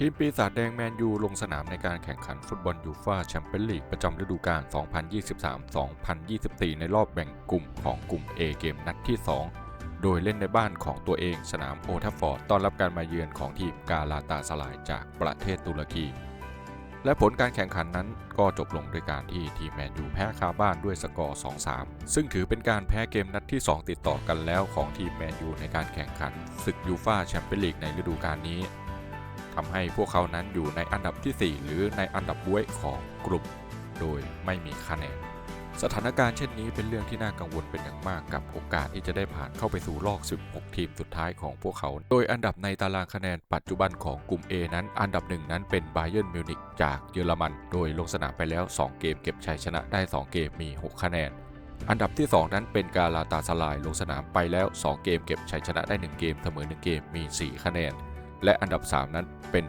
ทีมปีศาจแดงแมนยูลงสนามในการแข่งขันฟุตบอลยูฟ่าแชมเปี้ยนลีกประจำฤดูกาล 2023-2024 ในรอบแบ่งกลุ่มของกลุ่ม A เกมนัดที่ 2 โดยเล่นในบ้านของตัวเองสนามโอทัฟฟอร์ดต้อนรับการมาเยือนของทีมกาลาตาสลายจากประเทศตุรกี และผลการแข่งขันนั้นก็จบลงด้วยการที่ทีมแมนยูแพ้คาบ้านด้วยสกอร์ 2-3 ซึ่งถือเป็นการแพ้เกมนัดที่ 2 ติดต่อกันแล้วของทีมแมนยูในการแข่งขันศึกยูฟ่าแชมเปี้ยนลีกในฤดูกาลนี้ ทำให้พวกเขานั้นอยู่ในอันดับที่ 4 หรือในอันดับบ้วยของกลุ่ม โดยไม่มีคะแนน สถานการณ์เช่นนี้เป็นเรื่องที่น่ากังวลเป็นอย่างมากกับโอกาสที่จะได้ผ่านเข้าไปสู่รอบ 16 ทีมสุดท้ายของพวกเขา โดยอันดับในตารางคะแนนปัจจุบันของกลุ่ม A นั้น อันดับหนึ่งนั้นเป็นไบเ e ิร์มิวนิกจากเยอรมัน โดยลงสนามไปแล้ว 2 เกมเก็บชัยชนะได้ 2 เกมมี 6 คะแนนอันดับที่ 2 นั้นเป็นกาลาตาสลายลงสนามไปแล้ว 2 เกมเก็บชัยชนะได้ 1 เกมเสมอ 1 เกมมี 4 คะแนน และอันดับ 3 นั้นเป็น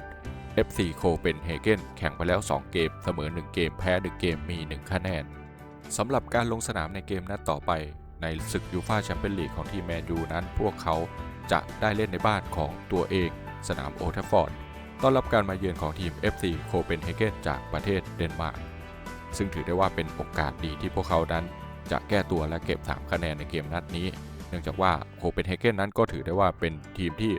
FC โคเปนเฮเกนแข่งไปแล้ว 2 เกม เสมอ 1 เกม แพ้ 1 เกม มี 1 คะแนนสำหรับการลงสนามในเกมนัดต่อไป ในศึกยูฟ่าแชมเปี้ยนลีกของทีมแมนยูนั้น พวกเขาจะได้เล่นในบ้านของตัวเอง สนามโอทัฟฟอร์ด ต้อนรับการมาเยือนของทีม FC โคเปนเฮเกนจากประเทศเดนมาร์ก ซึ่งถือได้ว่าเป็นโอกาสดีที่พวกเขานั้น จะแก้ตัวและเก็บ 3 คะแนนในเกมนัดนี้ เนื่องจากว่าโคเปนเฮเกนนั้นก็ถือได้ว่าเป็นทีมที่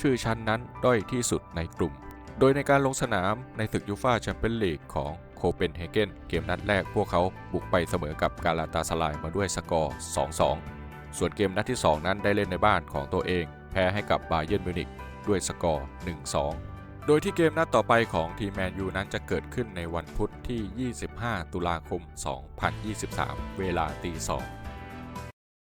ชื่อชั้นนั้นด้อยที่สุดในกลุ่ม โดยในการลงสนามในศึกยูฟ่าแชมเปี้ยนลีกของโคเปนเฮเกนเกมนัดแรกพวกเขาบุกไปเสมอกับกาลาตาสลายมาด้วยสกอร์ 2-2 ส่วนเกมนัดที่ 2 นั้นได้เล่นในบ้านของตัวเอง แพ้ให้กับบาเยิร์นมิวนิกด้วยสกอร์ 1-2โดยที่เกมนัดต่อไปของทีมแมนยูนั้นจะเกิดขึ้นในวันพุธที่ 25 ตุลาคม 2023 เวลาตี2